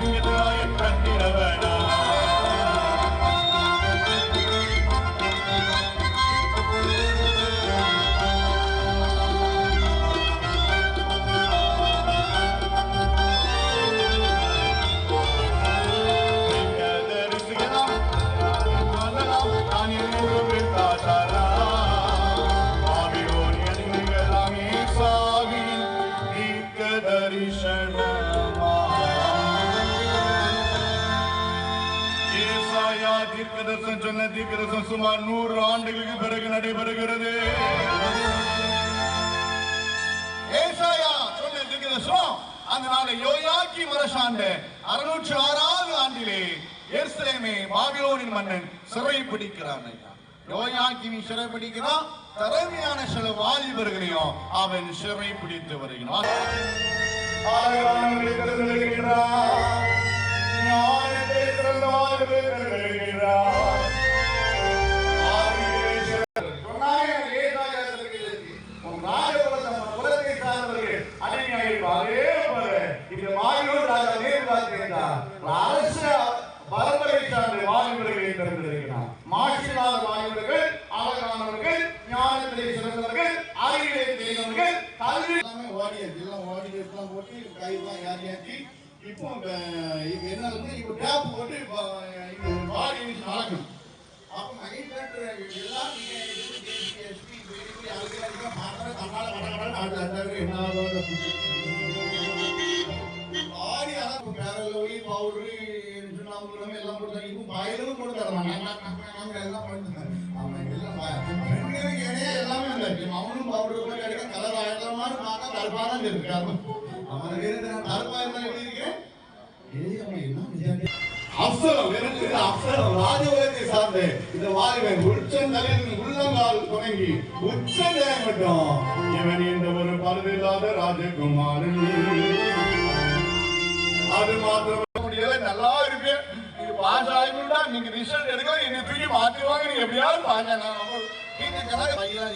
Thank you. சொன்ன தீர்க்கதரிசனம் சுமார் நூறு ஆண்டுகளுக்கு பிறகு நடைபெறுகிறது. ஏசாயா சொன்ன அந்த நாளை யோயாக்கி மரசாண்டு அறுநூற்று ஆறாவது ஆண்டிலே எருசலேமை பாபிலோனின் மன்னன் சிறை பிடிக்கிறான் ஐயா. யோயாக்கினி சிறை பிடிக்கிறான் திறமையான சில வாலிபர்களையும் அவன் சிறை பிடித்து வருகிறான். ஆயிரங்களை திறந்திருக்கிறார். ஞானத்தை திறந்த வாலிபர்கள் வருகிறார். ஆதிகேசர் சொன்னாங்க, ஏசாயாவிற்கு உன் ராஜகுலத்தை, உன் குலத்தை சார்ந்தவர்கள் அடிமையாயிருப்பாரே பாரு. அழகானவர்கள், ஞானத்திலே சிறந்தவர்கள், அறிவிலே தெரிந்தவர்கள், கல்வி எல்லாமே எல்லாம் ஓடி எல்லாம் போட்டு கையெல்லாம் ஏறியாச்சு இப்போ அஹ், இப்ப என்ன இப்போ டேப் போட்டு இப்போ பாடி வச்சு நடக்கணும் அப்போ மைண்ட் எல்லாம் நீங்க பார்த்தா கட கடன்னு ஆடு என்ன ஆகுது? அதான் இப்போ பேரல் பவுடரு சுண்ணாம்பு எல்லாம் கொடுத்தாங்க இப்போ பயலும் போட்டு தரலாம் நாங்கள் எல்லாம் பண்ணிட்டு அவன் எல்லாம் இடையே எல்லாமே இல்லை அவனும் பவுடர் போட்டு அடிக்க கலர் ஆயிரம் மாதிரி பார்த்தா கருப்பாக தான் இருக்கு அவனுக்கு கருப்பாக இருந்தால் எப்படி அப்சரம் அப்சரம் ராஜகுலத்தை சார்ந்த இந்த வாலிபன் உச்சந்தலின் உள்ளங்கால் தொடங்கி உச்சந்தலை மட்டும் இவன் இந்த ஒரு பருவில்லாத ராஜகுமாரன். அது மாத்திரம் முடியல நல்லா இருக்கு இது பாஸ் ஆகிட்டா நீங்க ரிசல்ட் எடுக்க என்னை தூக்கி மாத்திருவாங்க நீங்க எப்படியாவது பாஸ் ஆகணும்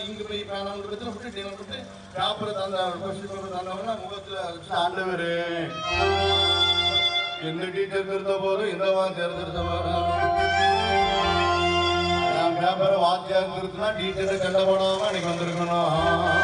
இங்க போய் பேனால விட்டு விட்டு டேபிள் விட்டு முகத்துல வச்சு எந்த டீச்சர் திருத்த போதும் இந்த வாத்தியார் திருத்த போதும் நான் பேப்பரை வாத்தியார் திருத்தினா டீச்சரை கண்ட அன்னைக்கு வந்திருக்கணும்.